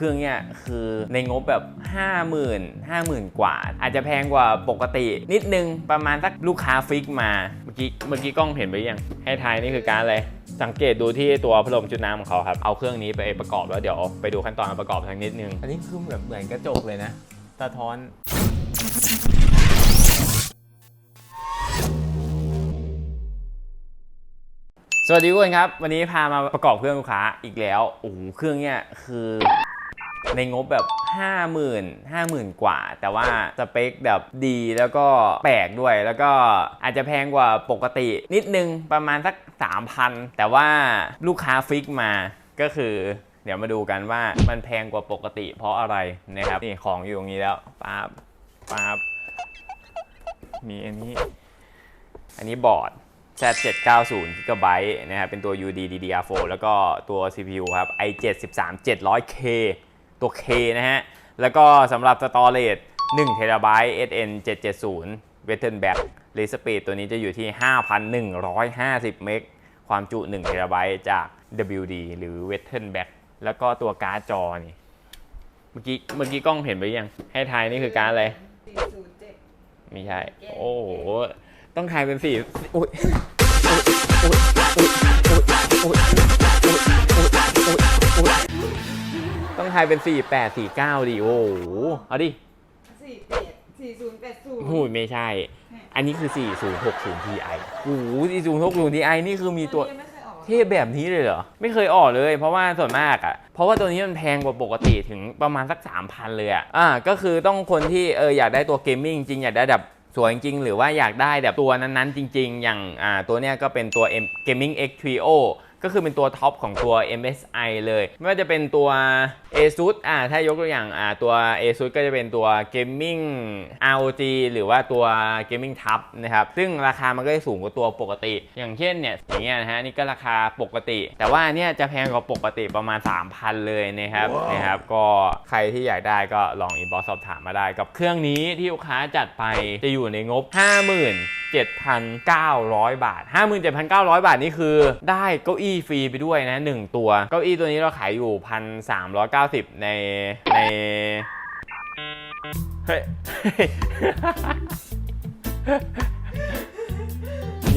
เครื่องเนี้ยคือในงบแบบ 5 0,000 50,000 กว่า อาจจะแพงกว่าปกติ นิดนึงประมาณสักลูกค้าฟิกมาเมื่อกี้เมื่อกี้กล้องเห็นไปยัง ให้ทายนี่คือการอะไรสังเกตดูที่ตัวพัดลมจุดน้ำของเขาครับ เอาเครื่องนี้ไปประกอบแล้วเดี๋ยวไปดูขั้นตอนการประกอบสักนิดนึง อันนี้คือแบบเหมือนกระจกเลยนะสะท้อนสวัสดีทุกคนครับ วันนี้พามาประกอบเครื่องลูกค้าอีกแล้วโอ้โหเครื่องเนี้ยคือ ในงบแบบ 50,000 50,000 กว่า แต่ว่าสเปคแบบดีแล้วก็แปลกด้วย แล้วก็อาจจะแพงกว่าปกตินิดนึงประมาณสัก 3,000 แต่ว่าลูกค้าฟิกมาก็คือ เดี๋ยวมาดูกันว่ามันแพงกว่าปกติ เพราะอะไรนะครับนี่ของอยู่ตรงนี้แล้วป๊าบป๊าบมีอันนี้ อันนี้บอร์ด Z790 GB นะครับ เป็นตัว UD DDR4 แล้วก็ตัว CPU ครับ i7 13 700K ตัว K นะฮะ แล้วก็สำหรับ Storage 1 TB SN 770 w e s t e r n Back r e s p e e d ตัวนี้จะอยู่ที่ 5,150 เมก ความจุ1 TB จาก WD หรือ w e s t e r n Back แล้วก็ตัวการ์ดจอนี่ เมื่อกี้เมื่อกี้กล้องเห็นไปยัง ให้ทายนี่คือการ์ดอะไร407ไม่ใช่ โอ้โห ต้องทายเป็นสี่อุ๊ย ไทยเป็น 48 49ดีโอ้เอาดิ47 40 80หูยไม่ใช่ อันนี้คือ 4060 Ti โอ้โห4060 Ti นี่คือมีตัวเทพแบบนี้เลยเหรอ ไม่เคยออกเลย เพราะว่าส่วนมากอะ่ะ เพราะว่าตัวนี้มันแพงกว่าปกติถึงประมาณสัก 3,000 เลยอะ่ะอ่าก็คือต้องคนที่เอออยากได้ตัวเกมมิ่งจริงอยากได้แบบสวยจริง หรือว่าอยากได้แบบตัวนั้นๆ จริง ๆ อย่างอ่าตัวเนี้ยก็เป็นตัว M Gaming X Trio ก็คือเป็นตัวท็อปของตัว MSI เลย ไม่ว่าจะเป็นตัว ASUS อ่าถ้ายกตัวอย่างอ่าตัว ASUS ก็จะเป็นตัว Gaming ROG หรือว่าตัว Gaming Tab นะครับ ซึ่งราคามันก็จะสูงกว่าตัวปกติ อย่างเช่นเนี่ยอย่างเงี้ยนะฮะนี่ก็ราคาปกติ แต่ว่าเนี่ยจะแพงกว่าปกติประมาณ 3,000 เลยนะครับนะครับก็ใครที่อยากได้ก็ลองอินบ็อกซ์สอบถามมาได้ กับเครื่องนี้ที่ลูกค้าจัดไปจะอยู่ในงบ 50,000 7,900 บาท 57,900 บาทนี่คือได้เก้าอี้ฟรีไปด้วยนะ 1 ตัว เก้าอี้ตัวนี้เราขายอยู่ 1,390 ในในเฮ้ย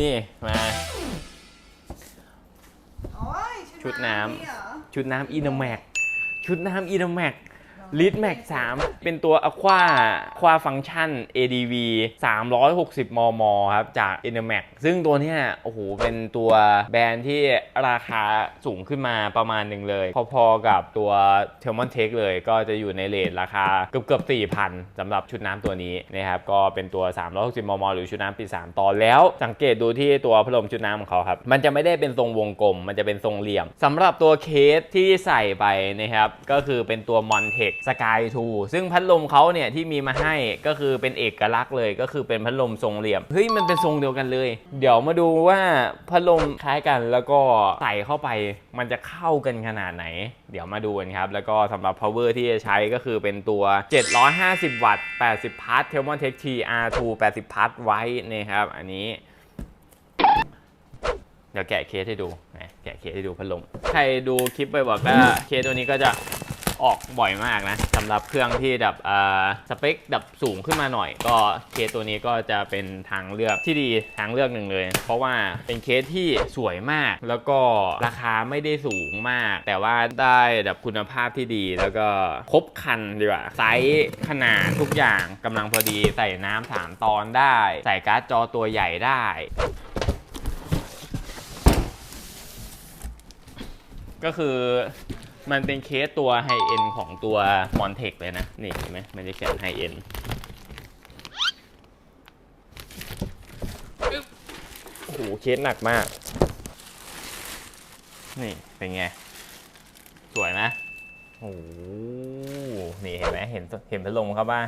นี่มาโอ้ยชุดน้ำนี่เหรอชุดน้ำอินแม็กชุดน้ำอินแม็ก ลิทแม็ก3เป็นตัว Aqua Aqua Function ADV 360 มม ครับ จาก i n m a x ซึ่งตัวเนี้ยโอ้โห เป็นตัวแบรนด์ที่ราคาสูงขึ้นมาประมาณหนึ่งเลย พอๆกับตัว t e r m o n t e c h เลยก็จะอยู่ในเลทราคาเกือบเกือบ4,000สำหรับชุดน้ำตัวนี้นะครับ ก็เป็นตัว 360 มม หรือชุดน้ำปี 3 ตอนแล้วสังเกตดูที่ตัวพัดลมชุดน้ำของเขาครับ มันจะไม่ได้เป็นทรงวงกลม มันจะเป็นทรงเหลี่ยมสำหรับตัวเคสที่ใส่ไปนะครับก็คือเป็นตัว Montech Sky 2 ซึ่งพัดลมเขาเนี่ยที่มีมาให้ก็คือเป็นเอกลักษณ์เลยก็คือเป็นพัดลมทรงเหลี่ยม เฮ้ย มันเป็นทรงเดียวกันเลย เดี๋ยวมาดูว่าพัดลมคล้ายกันแล้วก็ใส่เข้าไปมันจะเข้ากันขนาดไหน เดี๋ยวมาดูกันครับ แล้วก็สำหรับ power ที่จะใช้ก็คือเป็นตัว 750 วัตต์ 80 พัท t e l m o n t e c h TR2 80 พัทไว้นะครับ อันนี้เดี๋ยวแกะเคสให้ดูนะแกะเคสให้ดูพัดลม ใครดูคลิปไปบอกก็เคสตัวนี้ก็จะ ออกบ่อยมากนะสำหรับเครื่องที่แบบอ่อสเปคแบบสูงขึ้นมาหน่อย ก็เคสตัวนี้ก็จะเป็นทางเลือกที่ดีทางเลือกหนึ่งเลย เพราะว่าเป็นเคสที่สวยมาก แล้วก็ราคาไม่ได้สูงมาก แต่ว่าได้แบบคุณภาพที่ดีแล้วก็ครบคันดีกว่าไซส์ขนาดทุกอย่างกำลังพอดีใส่น้ำสามตอนได้ ใส่การ์ดจอตัวใหญ่ได้ก็คือ มันเป็นเคสตัวไฮเอ็นของตัว m o n t e c h เลยนะ นี่เห็นไหมมันจะเขียนไฮเอ็นโอ้โหเคสหนักมาก นี่เป็นไง สวยไหมโอ้โหนี่เห็นไหมเห็นเห็นพัดลมเขาป่ะ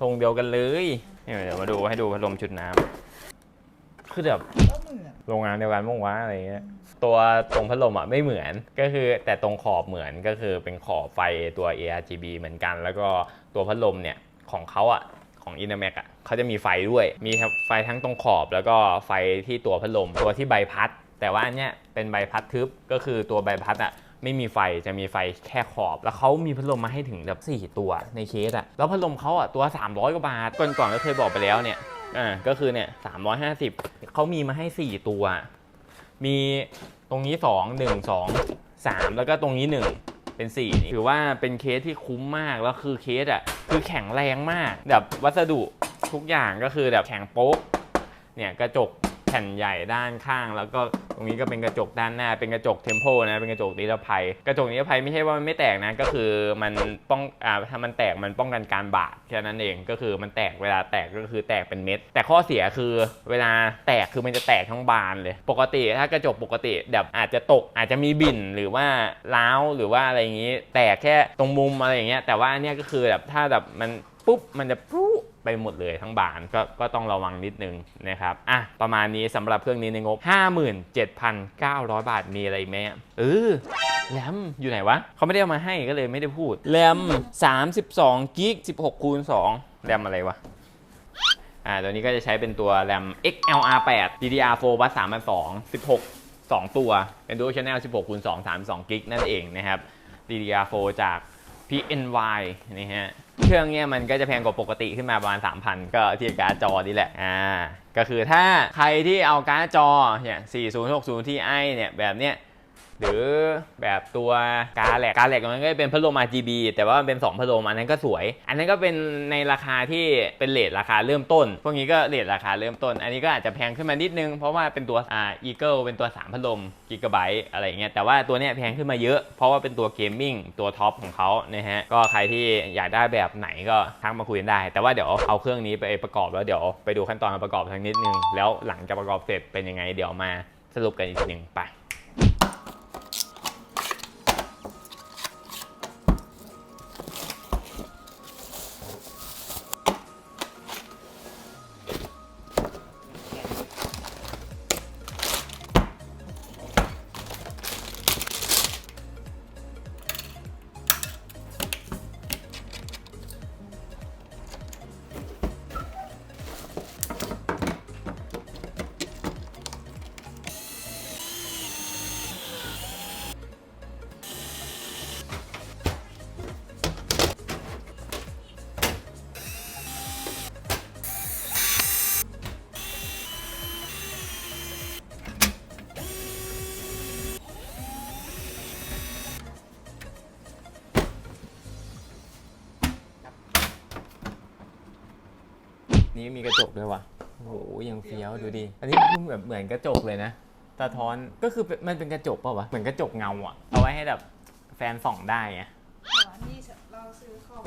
ทรงเดียวกันเลยเดี๋ยวมาดูให้ดูพัดลมชุดน้ำ คือแบบก็เหมือนโรงงานเดียวกันมั้งวะอะไรเงี้ยตัวตรงพัดลมอะไม่เหมือนก็คือแต่ตรงขอบเหมือนก็คือเป็นขอบไฟตัว ARGB เหมือนกัน แล้วก็ตัวพัดลมเนี่ยของเขาอะของ i n a m a x อะเขาจะมีไฟด้วย มีทั้งไฟทั้งตรงขอบแล้วก็ไฟที่ตัวพัดลม ตัวที่ใบพัด แต่ว่าอันเนี้ยเป็นใบพัดทึบก็คือตัวใบพัดอะไม่มีไฟจะมีไฟแค่ขอบ แล้วเขามีพัดลมมาให้ถึงแบบ4ตัวในเคสอะแล้วพัดลมเขาอะตัว 300กว่าบาทก่อนก่อนๆก็เคยบอกไปแล้วเนี่ย อ่าก็คือเนี่ยสามร้อยห้าสิบเขามีมาให้สี่ตัว มีตรงนี้สองหนึ่งสองสามแล้วก็ตรงนี้หนึ่งเป็นสี่ถือว่าเป็นเคสที่คุ้มมากแล้วคือเคสอะคือแข็งแรงมากแบบวัสดุทุกอย่างก็คือแบบแข็งโป๊กเนี่ยกระจก ผ่นใหญ่ด้านข้าง แล้วก็ตรงนี้ก็เป็นกระจกด้านหน้า เป็นกระจกเทมโพนะ เป็นกระจกนิรภัย กระจกนิรภัยไม่ใช่ว่ามันไม่แตกนะ ก็คือมันป้องอ่าถ้ามันแตกมันป้องกันการบาดแค่นั้นเอง ก็คือมันแตกเวลาแตกก็คือแตกเป็นเม็ด แต่ข้อเสียคือเวลาแตกคือมันจะแตกทั้งบานเลย ปกติถ้ากระจกปกติแบบอาจจะตกอาจจะมีบิ่นหรือว่าร้าวหรือว่าอะไรอย่างนี้ แตกแค่ตรงมุมอะไรอย่างเงี้ย แต่ว่าอันเนี้ยก็คือแบบถ้าแบบมันปุ๊บมันจะปุ๊บ ไปหมดเลยทั้งบานก็ก็ต้องระวังนิดนึงนะครับอะประมาณนี้สำหรับเครื่องนี้ในงบ 57,900 บาทมีอะไรไหมอะเออแรมอยู่ไหนวะเขาไม่ได้เอามาให้ก็เลยไม่ได้พูดแรม32กิก16คูณ2แรมอะไรวะอ่าตัวนี้ก็จะใช้เป็นตัว RAM XLR8 DDR4 บัส3,200 16 2 ตัว เป็น Dual Channel 16คูณ2 32กิกนั่นเองนะครับ DDR4 จาก PNY นี่ฮะ เครื่องเนี้ยมันก็จะแพงกว่าปกติขึ้นมาประมาณ 3,000 ก็ที่การ์ดจอนี่แหละอ่าก็คือถ้าใครที่เอาการ์ดจอเนี่ย4060 Ti เนี่ยแบบเนี้ย หรือแบบตัวกาแหลกกาแหลกมันก็เป็นพัดลม RGB แต่ว่ามันเป็น 2 พัดลมอันนั้นก็สวย อันนั้นก็เป็นในราคาที่เป็นเลทราคาเริ่มต้น พวกนี้ก็เลทราคาเริ่มต้น อันนี้ก็อาจจะแพงขึ้นมานิดนึง เพราะว่าเป็นตัวอ่า Eagle เป็นตัว 3 พัดลมกิกะไบต์อะไรอย่างเงี้ยแต่ว่าตัวเนี้ยแพงขึ้นมาเยอะ เพราะว่าเป็นตัวเกมมิ่งตัวท็อปของเขานะฮะก็ใครที่อยากได้แบบไหนก็ทักมาคุยกันได้ แต่ว่าเดี๋ยวเอาเครื่องนี้ไปประกอบแล้วเดี๋ยวไปดูขั้นตอนการประกอบสักนิดนึงแล้วหลังจากประกอบเสร็จเป็นยังไงเดี๋ยวมาสรุปกันอีกทีหนึ่งไป นี่มีกระจกด้วยวะโอ้โหยังเฟี้ยวดูดิอันนี้คือแบบเหมือนกระจกเลยนะสะท้อนก็คือเป็นมันเป็นกระจกเปล่าวะเหมือนกระจกเงาอะเอาไว้ให้แบบแฟนส่องได้ไงอ๋อนี่เราซื้อคอม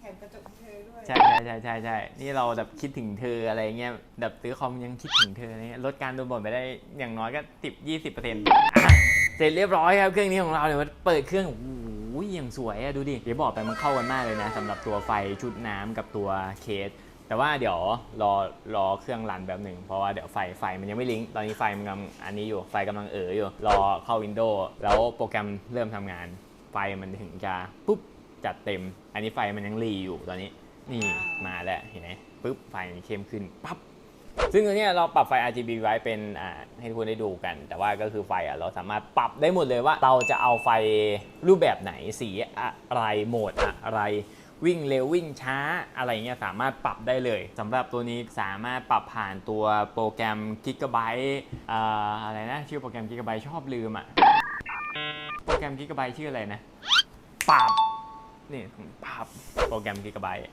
แถมกระจกให้เธอด้วยใช่ใช่ใช่ใช่ใช่นี่เราแบบคิดถึงเธออะไรเงี้ยแบบซื้อคอมยังคิดถึงเธออะไรเงี้ยลดการโดนบ่นไปได้อย่างน้อยก็สิบยี่สิบเปอร์เซ็นต์เสร็จเรียบร้อยครับเครื่องนี้ของเราเนี่ยมันเปิดเครื่องโอ้โหอย่างสวยอะดูดิ เดี๋ยวบอกไปมันเข้ากันมากเลยนะสำหรับตัวไฟชุดน้ำกับตัวเคส แต่ว่าเดี๋ยวรอรอเครื่องรันแบบหนึ่งเพราะว่าเดี๋ยวไฟไฟมันยังไม่ลิงก์ตอนนี้ไฟมันกำลังอันนี้อยู่ไฟกำลังเอ๋ออยู่ รอเข้า Windows แล้วโปรแกรมเริ่มทำงาน ไฟมันถึงจะปุ๊บจัดเต็ม อันนี้ไฟมันยังรีอยู่ตอนนี้นี่มาแล้วเห็นไหมปุ๊บไฟมันเข้มขึ้นปั๊บซึ่งตัวเนี้ยเราปรับไฟ RGB ไว้เป็นอ่าให้ทุกคนได้ดูกัน แต่ว่าก็คือไฟอะเราสามารถปรับได้หมดเลยว่า เราจะเอาไฟรูปแบบไหนสีอะไรโหมดอะไร วิ่งเร็ววิ่งช้าอะไรเงี้ยสามารถปรับได้เลยสำหรับตัวนี้สามารถปรับผ่านตัวโปรแกรม Gigabyte อ่าอะไรนะ ชื่อโปรแกรม Gigabyte ชอบลืมอะโปรแกรม Gigabyte ชื่ออะไรนะปรับ นี่ปรับโปรแกรม Gigabyte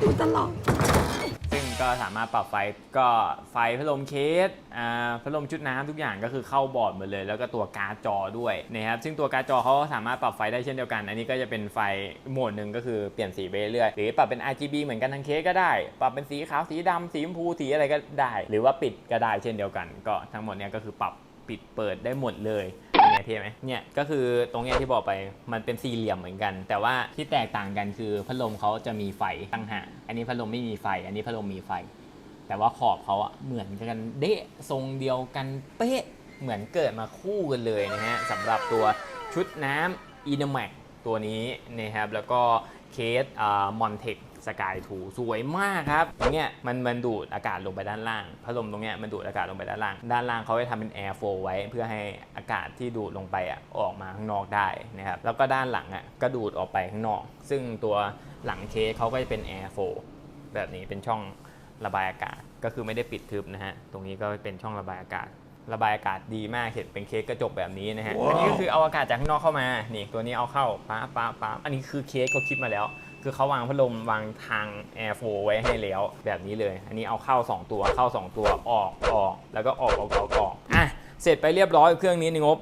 ดูตลอดซึ่งก็สามารถปรับไฟก็ไฟพัดลมเคสอ่าพัดลมชุดน้ำทุกอย่างก็คือเข้าบอร์ดหมดเลย แล้วก็ตัวการ์ดจอด้วยนะครับซึ่งตัวการ์ดจอเขาก็สามารถปรับไฟได้เช่นเดียวกัน อันนี้ก็จะเป็นไฟโหมดหนึ่งก็คือเปลี่ยนสีไปเรื่อยหรือปรับเป็น RGB เหมือนกันทั้งเคสก็ได้ ปรับเป็นสีขาวสีดำสีชมพูสีอะไรก็ได้ หรือว่าปิดก็ได้เช่นเดียวกัน ก็ทั้งหมดเนี้ยก็คือปรับปิดเปิดได้หมดเลย เป็นไงเท่ไหมเนี่ยก็คือตรงเนี้ยที่บอกไปมันเป็นสี่เหลี่ยมเหมือนกัน แต่ว่าที่แตกต่างกันคือพัดลมเขาจะมีไฟตั้งหากอันนี้พัดลมไม่มีไฟ อันนี้พัดลมมีไฟ แต่ว่าขอบเขาอะเหมือนกันเดะทรงเดียวกันเป๊ะเหมือนเกิดมาคู่กันเลยนะฮะสำหรับตัวชุดน้ำ e n e m a x ตัวนี้นะครับแล้วก็เคสอ่ามอนเทค สกายทูสวยมากครับตรงเนี้ยมันมันดูดอากาศลงไปด้านล่างพัดลมตรงเนี้ยมันดูดอากาศลงไปด้านล่าง ด้านล่างเขาจะทำเป็นแอร์โฟไว้ เพื่อให้อากาศที่ดูดลงไปอะออกมาข้างนอกได้นะครับแล้วก็ด้านหลังอะก็ดูดออกไปข้างนอก ซึ่งตัวหลังเคสเขาก็จะเป็นแอร์โฟแบบนี้เป็นช่องระบายอากาศก็คือไม่ได้ปิดทึบนะฮะตรงนี้ก็เป็นช่องระบายอากาศระบายอากาศดีมากเห็นเป็นเคสกระจกแบบนี้นะฮะอันนี้ก็คือเอาอากาศจากข้างนอกเข้ามา นี่ตัวนี้เอาเข้าป๊าป๊าป๊าอันนี้คือเคสเขาคิดมาแล้ว คือเขาวางพัดลมวางทางแอร์โฟไว้ให้แล้วแบบนี้เลย อันนี้เอาเข้า 2 ตัวเข้า 2 ตัวออกออก แล้วก็ออกออกออกออกอะเสร็จไปเรียบร้อยเครื่องนี้ในงบ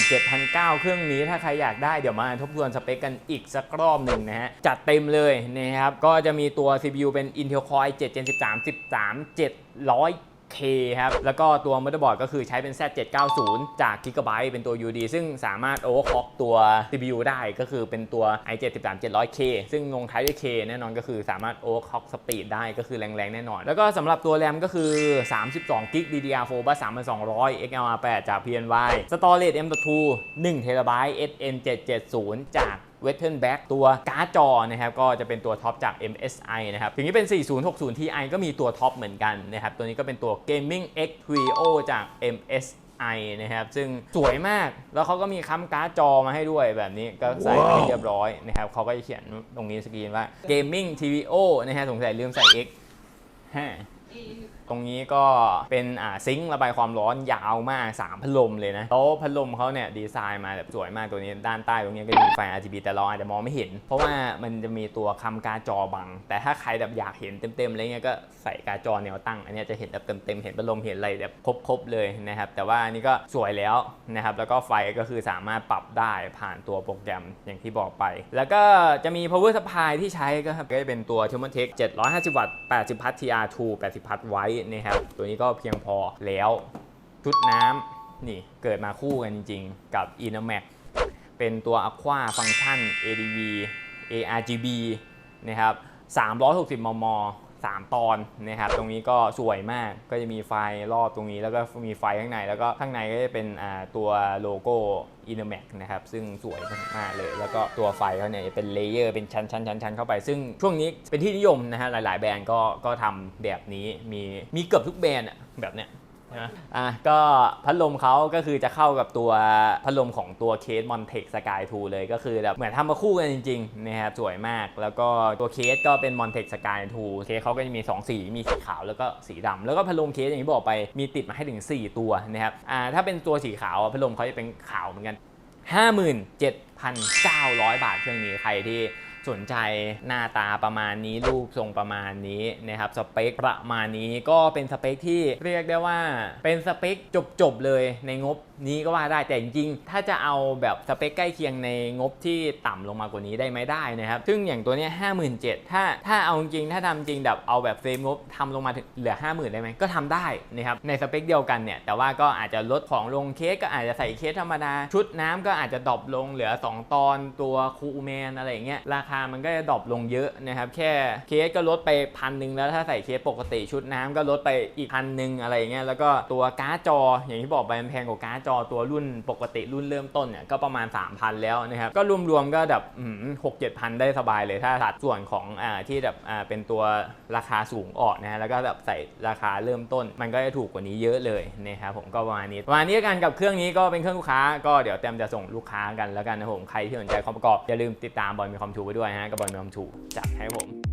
57,900 เครื่องนี้ถ้าใครอยากได้เดี๋ยวมาทบทวนสเปคกันอีกสักรอบหนึ่งนะฮะ จัดเต็มเลยนะครับ ก็จะมีตัว CPU เป็น Intel Core i7 Gen 13 13 700 K ครับ แล้วก็ตัวมอเตอร์บอร์ดก็คือใช้เป็น Z790 จาก Gigabyte เป็นตัว UD ซึ่งสามารถ overclock ตัว CPU ได้ก็คือเป็นตัว i7 13 700K ซึ่งลงท้ายด้วย K แน่นอนก็คือสามารถ overclock speed ได้ก็คือแรงๆ แน่นอน แล้วก็สำหรับตัวแรมก็คือ 32 g b DDR4 บัส3200 XLR8 จาก PNY Storage M.2 1 TB SN770 จาก w e t t e r n Back ตัวการ์ดจอนะครับก็จะเป็นตัวท็อปจาก MSI นะครับถึงจะเป็น 4060 Ti ก็มีตัวท็อปเหมือนกันนะครับตัวนี้ก็เป็นตัว Gaming X Trio จาก MSI นะครับซึ่งสวยมากแล้วเขาก็มีค้ำการ์ดจอมาให้ด้วยแบบนี้ก็ใส่มาให้เรียบร้อยนะครับเขาก็จะเขียนตรงนี้สกรีนว่า Gaming Trio นะฮะสงสัยลืมใส่ X ฮะอี ตรงนี้ก็เป็นอ่าซิงค์ระบายความร้อนยาวมาก 3 พัดลมเลยนะโต๊ะพัดลมเขาเนี่ยดีไซน์มาแบบสวยมากตัวนี้ด้านใต้ตรงนี้ก็จะมีไฟ RGB แต่เราอาจจะมองไม่เห็น เพราะว่ามันจะมีตัวคำกาจอบัง แต่ถ้าใครแบบอยากเห็นเต็มๆอะไรเงี้ยก็ใส่กาจอแนวตั้ง อันนี้จะเห็นแบบเต็มๆเห็นพัดลมเห็นอะไรแบบครบๆเลยนะครับแต่ว่านนี้ก็สวยแล้วนะครับแล้วก็ไฟก็คือสามารถปรับได้ผ่านตัวโปรแกรมอย่างที่บอกไป แล้วก็จะมี power supply ที่ใช้ก็ครับก็จะเป็นตัว t h e r m o t e c 750 วัตต์ 80 พัท TR2 80 พัทไว้นะครับ ตัวนี้ก็เพียงพอแล้ว ชุดน้ำนี่เกิดมาคู่กันจริง ๆ กับ i n o m a x เป็นตัว Aqua Function ADV ARGB นะครับ360 มม 3 ตอนนะครับตรงนี้ก็สวยมากก็จะมีไฟรอบตรงนี้ แล้วก็มีไฟข้างในแล้วก็ข้างในก็จะเป็นตัวโลโก้ i n o m a x นะครับซึ่งสวยมากๆเลย แล้วก็ตัวไฟเขาเนี่ยเป็นเลเยอร์เป็นชั้นชั้นชั้นชั้นเข้าไป ซึ่งช่วงนี้เป็นที่นิยมนะฮะหลาย ๆ แบรนด์ก็ก็ทำแบบนี้มีมีเกือบทุกแบรนด์แบบเนี้ย นะอะก็พัดลมเขาก็คือจะเข้ากับตัวพัดลมของตัวเคส Montech Sky 2 เลยก็คือแบบเหมือนทำมาคู่กันจริงๆนะครับสวยมาก แล้วก็ตัวเคสก็เป็น Montech Sky 2 เคสเขาก็จะมี 2 สี มีสีขาวแล้วก็สีดำแล้วก็พัดลมเคสอย่างที่บอกไปมีติดมาให้ถึง 4 ตัวนะครับอ่าถ้าเป็นตัวสีขาวพัดลมเขาจะเป็นขาวเหมือนกัน 57,900 บาทเครื่องนี้ใครที่ สนใจหน้าตาประมาณนี้รูปทรงประมาณนี้นะครับสเปคประมาณนี้ก็เป็นสเปคที่เรียกได้ว่าเป็นสเปคจบๆเลยในงบนี้ก็ว่าได้แต่จริงๆ ถ้าจะเอาแบบสเปคใกล้เคียงในงบที่ต่ำลงมากว่านี้ได้ไหมได้นะครับ ซึ่งอย่างตัวเนี้ย57,000ถ้าถ้าเอาจริงถ้าทำจริงแบบเอาแบบเฟรมงบทำลงมาถึงเหลือ 50,000 ได้ไหมก็ทำได้นะครับในสเปคเดียวกันเนี่ยแต่ว่าก็อาจจะลดของลงเคสก็อาจจะใส่เคสธรรมดา ชุดน้ำก็อาจจะดรอปลงเหลือ 2 ตอนตัวคูลแมนอะไรเงี้ยราคามันก็จะดรอปลงเยอะนะครับ แค่เคสก็ลดไปพันหนึ่งแล้วถ้าใส่เคสปกติชุดน้ำก็ลดไปอีกพันหนึ่งอะไรเงี้ยแล้วก็ตัวการ์ดจออย่างที่บอกไปมันแพงกว่าการ์ดจอตัวรุ่นปกติรุ่นเริ่มต้นเนี่ยก็ประมาณ 3,000 แล้วนะครับก็รวมๆก็แบบหกเจ็ดพันได้สบายเลยถ้าสัดส่วนของอ่าที่แบบอ่าเป็นตัวราคาสูงออกนะฮะแล้วก็แบบใส่ราคาเริ่มต้น มันก็จะถูกกว่านี้เยอะเลยนะครับผมก็ประมาณนี้ประมาณนี้กันกับเครื่องนี้ก็เป็นเครื่องลูกค้า ก็เดี๋ยวเต็มจะส่งลูกค้ากันแล้วกันนะผมใครที่สนใจความประกอบอย่าลืมติดตามบอลมีความชูไว้ด้วย้วยฮะกับบอลมีความถูจัดให้ผม